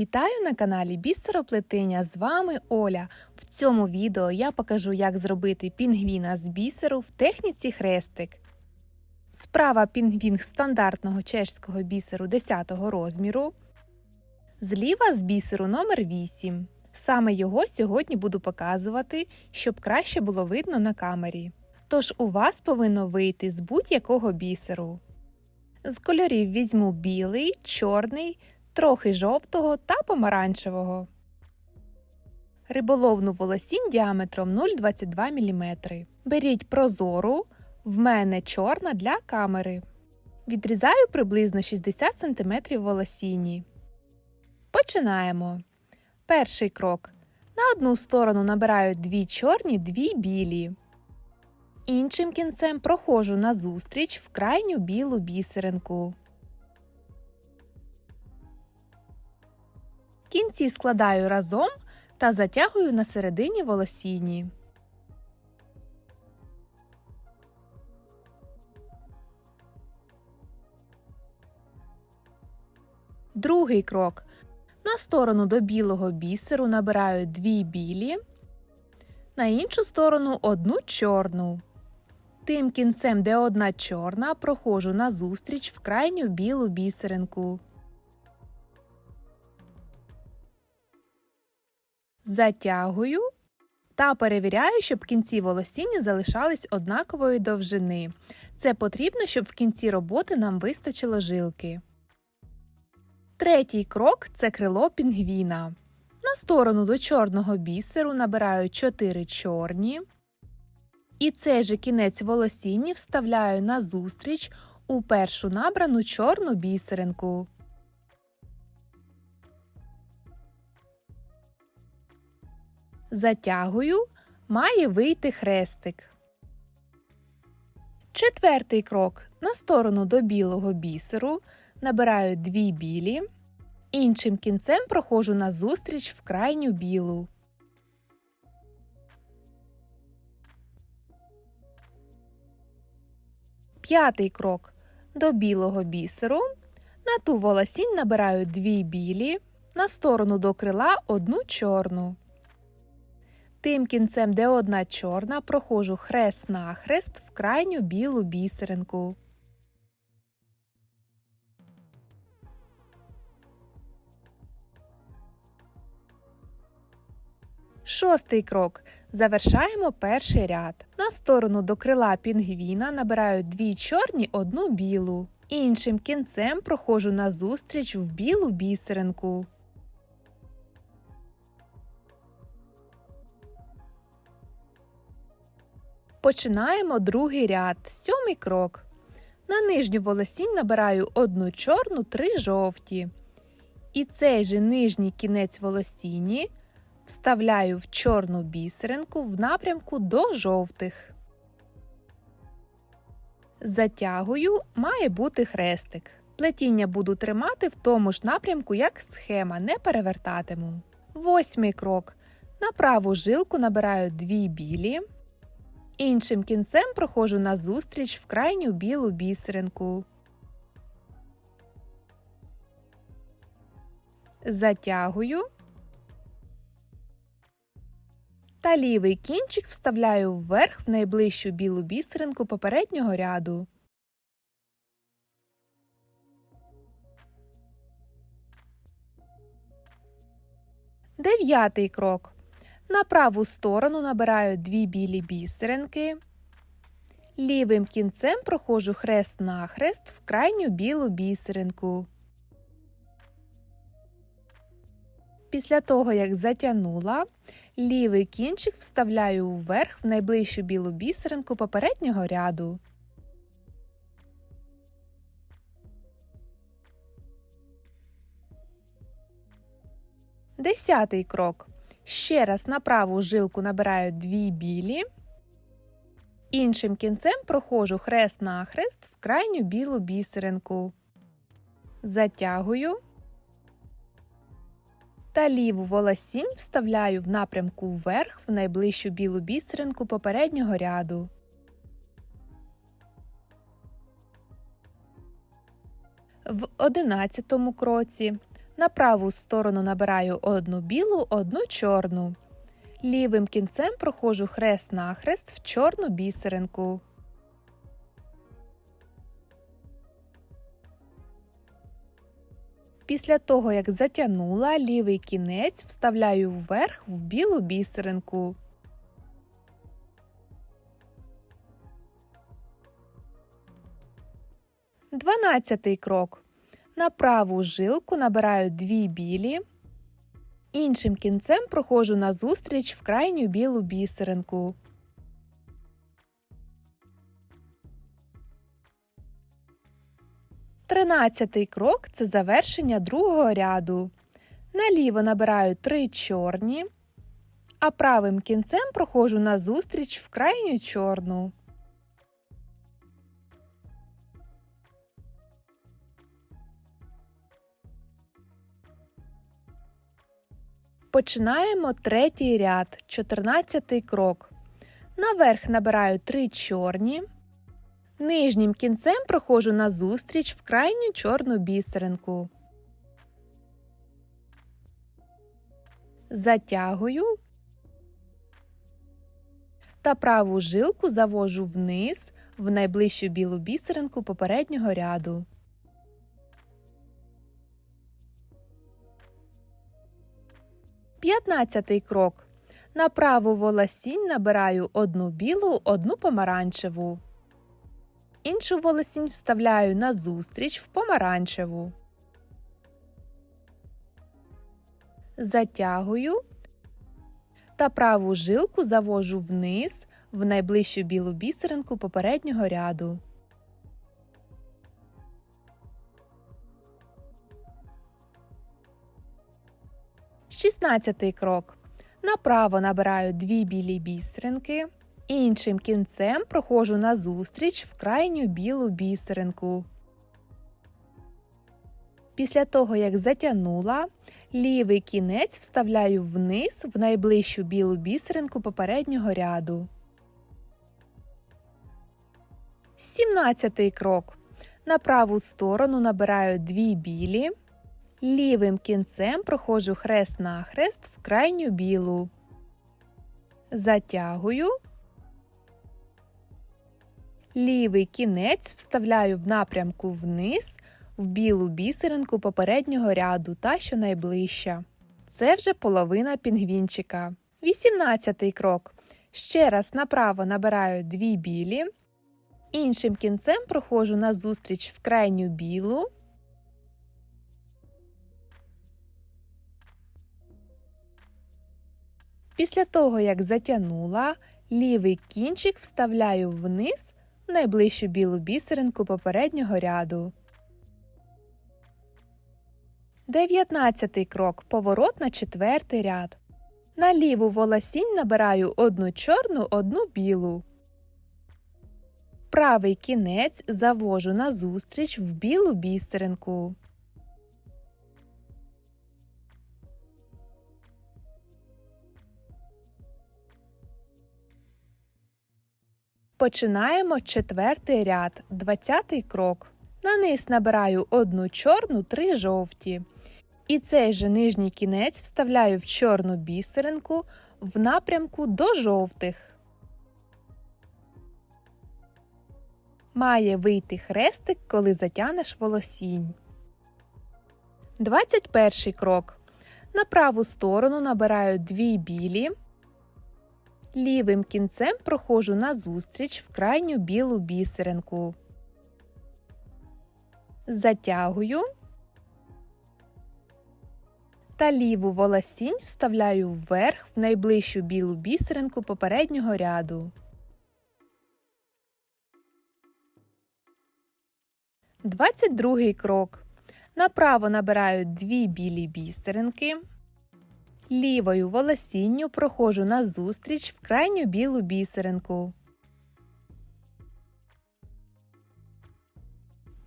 Вітаю на каналі Бісероплетення. З вами Оля. В цьому відео я покажу, як зробити пінгвіна з бісеру в техніці хрестик. Справа пінгвін стандартного чешського бісеру 10 розміру. Зліва з бісеру номер 8. Саме його сьогодні буду показувати, щоб краще було видно на камері. Тож у вас повинно вийти з будь-якого бісеру. З кольорів візьму білий, чорний, трохи жовтого та помаранчевого. Риболовну волосінь діаметром 0,22 мм. Беріть прозору, в мене чорна для камери. Відрізаю приблизно 60 см волосіні. Починаємо. Перший крок. На одну сторону набираю дві чорні, дві білі. Іншим кінцем проходжу назустріч в крайню білу бісеринку. Кінці складаю разом та затягую на середині волосіні. Другий крок. На сторону до білого бісеру набираю дві білі, на іншу сторону одну чорну. Тим кінцем, де одна чорна, проходжу назустріч в крайню білу бісеринку. Затягую та перевіряю, щоб кінці волосіння залишались однакової довжини. Це потрібно, щоб в кінці роботи нам вистачило жилки. Третій крок це крило пінгвіна. На сторону до чорного бісеру набираю 4 чорні. І цей же кінець волосіння вставляю назустріч у першу набрану чорну бісеринку. Затягую, має вийти хрестик. Четвертий крок. На сторону до білого бісеру набираю дві білі, іншим кінцем проходжу назустріч в крайню білу. П'ятий крок. До білого бісеру. На ту волосінь набираю дві білі, на сторону до крила одну чорну. Тим кінцем, де одна чорна, проходжу хрест-нахрест в крайню білу бісеринку. Шостий крок. Завершаємо перший ряд. На сторону до крила пінгвіна набираю дві чорні, одну білу. Іншим кінцем проходжу назустріч в білу бісеринку. Починаємо другий ряд, сьомий крок. На нижню волосінь набираю одну чорну, три жовті. І цей же нижній кінець волосіні вставляю в чорну бісеринку в напрямку до жовтих. Затягую, має бути хрестик. Плетіння буду тримати в тому ж напрямку, як схема, не перевертатиму. Восьмий крок. На праву жилку набираю дві білі. Іншим кінцем проходжу назустріч в крайню білу бісеринку. Затягую. Та лівий кінчик вставляю вверх в найближчу білу бісеринку попереднього ряду. Дев'ятий крок. На праву сторону набираю дві білі бісеринки. Лівим кінцем проходжу хрест-нахрест в крайню білу бісеринку. Після того, як затягнула, лівий кінчик вставляю вверх в найближчу білу бісеринку попереднього ряду. Десятий крок. Ще раз на праву жилку набираю дві білі. Іншим кінцем проходжу хрест-нахрест в крайню білу бісеринку. Затягую та ліву волосінь вставляю в напрямку вверх в найближчу білу бісеринку попереднього ряду. В одинадцятому кроці На праву сторону набираю одну білу, одну чорну. Лівим кінцем проходжу хрест-нахрест в чорну бісеринку. Після того, як затягнула, лівий кінець вставляю вверх в білу бісеринку. Дванадцятий крок. На праву жилку набираю дві білі, іншим кінцем проходжу назустріч в крайню білу бісеринку. Тринадцятий крок це завершення другого ряду. Наліво набираю три чорні, а правим кінцем проходжу назустріч в крайню чорну. Починаємо третій ряд, 14 крок. Наверх набираю 3 чорні. Нижнім кінцем проходжу назустріч в крайню чорну бісеринку. Затягую та праву жилку завожу вниз в найближчу білу бісеринку попереднього ряду. П'ятнадцятий крок. На праву волосінь набираю одну білу, одну помаранчеву. Іншу волосінь вставляю назустріч в помаранчеву. Затягую та праву жилку завожу вниз в найближчу білу бісеринку попереднього ряду. Шістнадцятий крок. Направо набираю дві білі бісеринки. Іншим кінцем проходжу назустріч в крайню білу бісеринку. Після того, як затягнула, лівий кінець вставляю вниз в найближчу білу бісеринку попереднього ряду. 17 крок. На праву сторону набираю дві білі. Лівим кінцем проходжу хрест-нахрест в крайню білу. Затягую. Лівий кінець вставляю в напрямку вниз в білу бісеринку попереднього ряду та що найближча. Це вже половина пінгвінчика. 18 крок. Ще раз направо набираю дві білі. Іншим кінцем проходжу назустріч в крайню білу. Після того, як затягнула, лівий кінчик вставляю вниз найближчу білу бісеринку попереднього ряду. 19 крок. Поворот на четвертий ряд. На ліву волосінь набираю одну чорну, одну білу. Правий кінець завожу назустріч в білу бісеринку. Починаємо четвертий ряд, 20 крок. На низ набираю одну чорну, три жовті. І цей же нижній кінець вставляю в чорну бісеринку в напрямку до жовтих. Має вийти хрестик, коли затянеш волосінь. 21 крок. На праву сторону набираю дві білі. Лівим кінцем проходжу назустріч в крайню білу бісеринку. Затягую та ліву волосінь вставляю вверх в найближчу білу бісеринку попереднього ряду. 22 крок. Направо набираю дві білі бісеринки. Лівою волосінню проходжу назустріч в крайню білу бісеринку.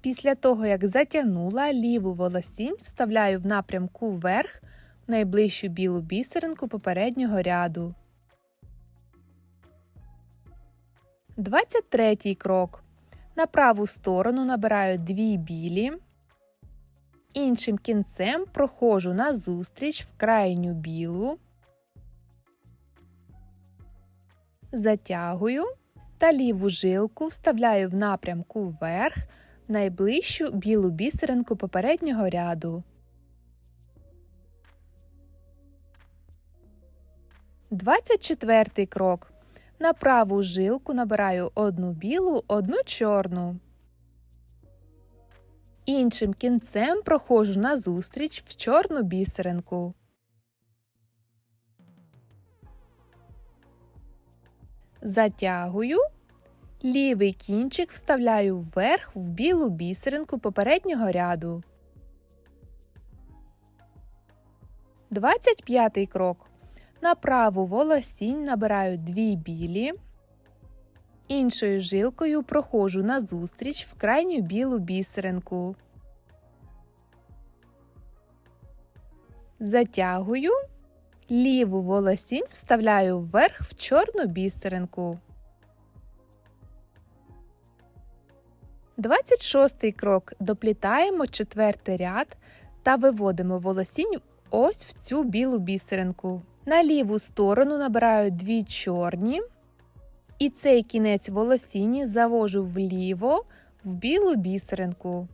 Після того, як затягнула ліву волосінь, вставляю в напрямку вверх в найближчу білу бісеринку попереднього ряду. 23 крок. На праву сторону набираю дві білі. Іншим кінцем проходжу назустріч в крайню білу, затягую та ліву жилку вставляю в напрямку вверх найближчу білу бісеринку попереднього ряду. 24 крок. На праву жилку набираю одну білу, одну чорну. Іншим кінцем проходжу назустріч в чорну бісеринку. Затягую. Лівий кінчик вставляю вверх в білу бісеринку попереднього ряду. 25 крок. На праву волосінь набираю дві білі. Іншою жилкою проходжу назустріч в крайню білу бісеринку. Затягую. Ліву волосінь вставляю вверх в чорну бісеринку. 26 крок. Доплітаємо четвертий ряд та виводимо волосінь ось в цю білу бісеринку. На ліву сторону набираю дві чорні. І цей кінець волосіні завожу вліво в білу бісеринку.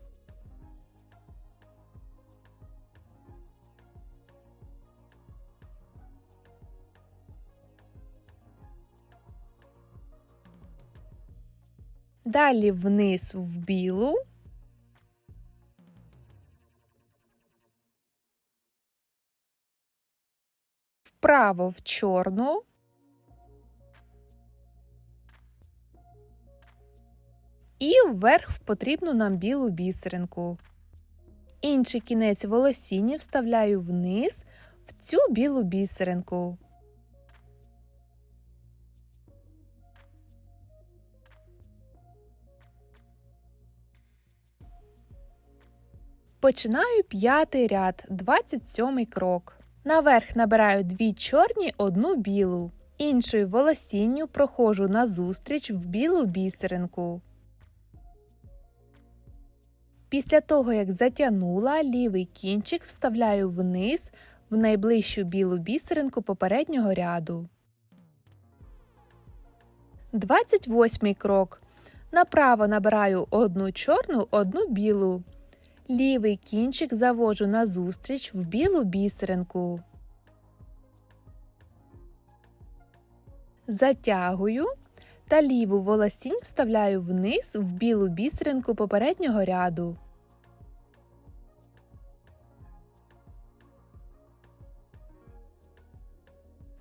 Далі вниз в білу. Вправо в чорну. І вверх в потрібну нам білу бісеринку. Інший кінець волосіння вставляю вниз в цю білу бісеринку. Починаю п'ятий ряд, 27 крок. Наверх набираю дві чорні, одну білу. Іншою волосінню проходжу назустріч в білу бісеринку. Після того, як затягнула, лівий кінчик вставляю вниз в найближчу білу бісеринку попереднього ряду. 28 крок. Направо набираю одну чорну, одну білу. Лівий кінчик завожу назустріч в білу бісеринку. Затягую та ліву волосінь вставляю вниз в білу бісеринку попереднього ряду.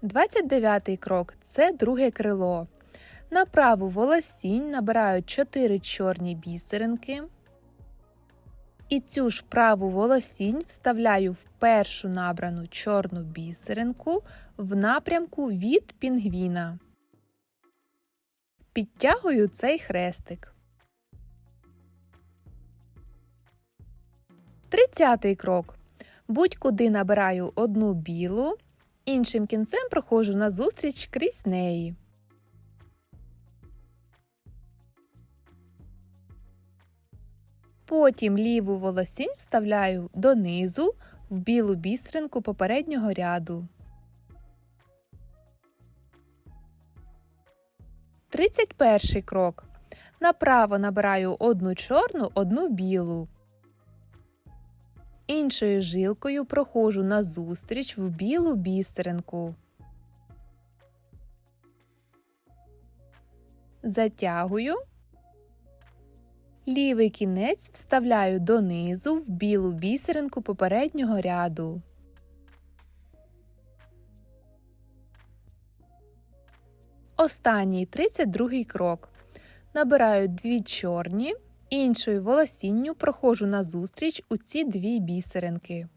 Двадцять дев'ятий крок це друге крило. На праву волосінь набираю 4 чорні бісеринки. І цю ж праву волосінь вставляю в першу набрану чорну бісеринку в напрямку від пінгвіна. Підтягую цей хрестик. Тридцятий крок. Будь-куди набираю одну білу, іншим кінцем проходжу назустріч крізь неї. Потім ліву волосінь вставляю донизу в білу бісеринку попереднього ряду. 31 крок. Направо набираю одну чорну, одну білу. Іншою жилкою проходжу назустріч в білу бісеринку. Затягую. Лівий кінець вставляю донизу в білу бісеринку попереднього ряду. Останній 32 крок. Набираю дві чорні, іншою волосінню проходжу назустріч у ці дві бісеринки.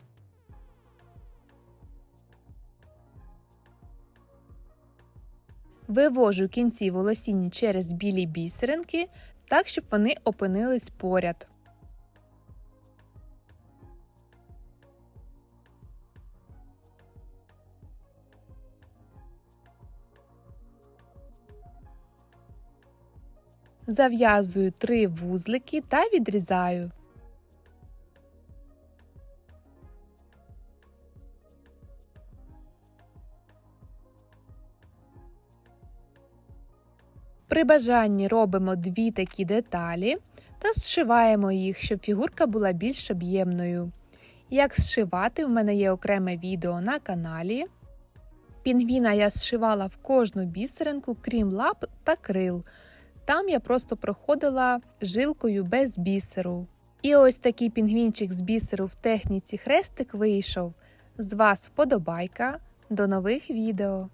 Вивожу кінці волосіння через білі бісеринки так, щоб вони опинились поряд. Зав'язую три вузлики та відрізаю. При бажанні робимо дві такі деталі та зшиваємо їх, щоб фігурка була більш об'ємною. Як зшивати в мене є окреме відео на каналі. Пінгвіна я зшивала в кожну бісеринку, крім лап та крил. Там я просто проходила жилкою без бісеру. І ось такий пінгвінчик з бісеру в техніці хрестик вийшов. З вас вподобайка. До нових відео!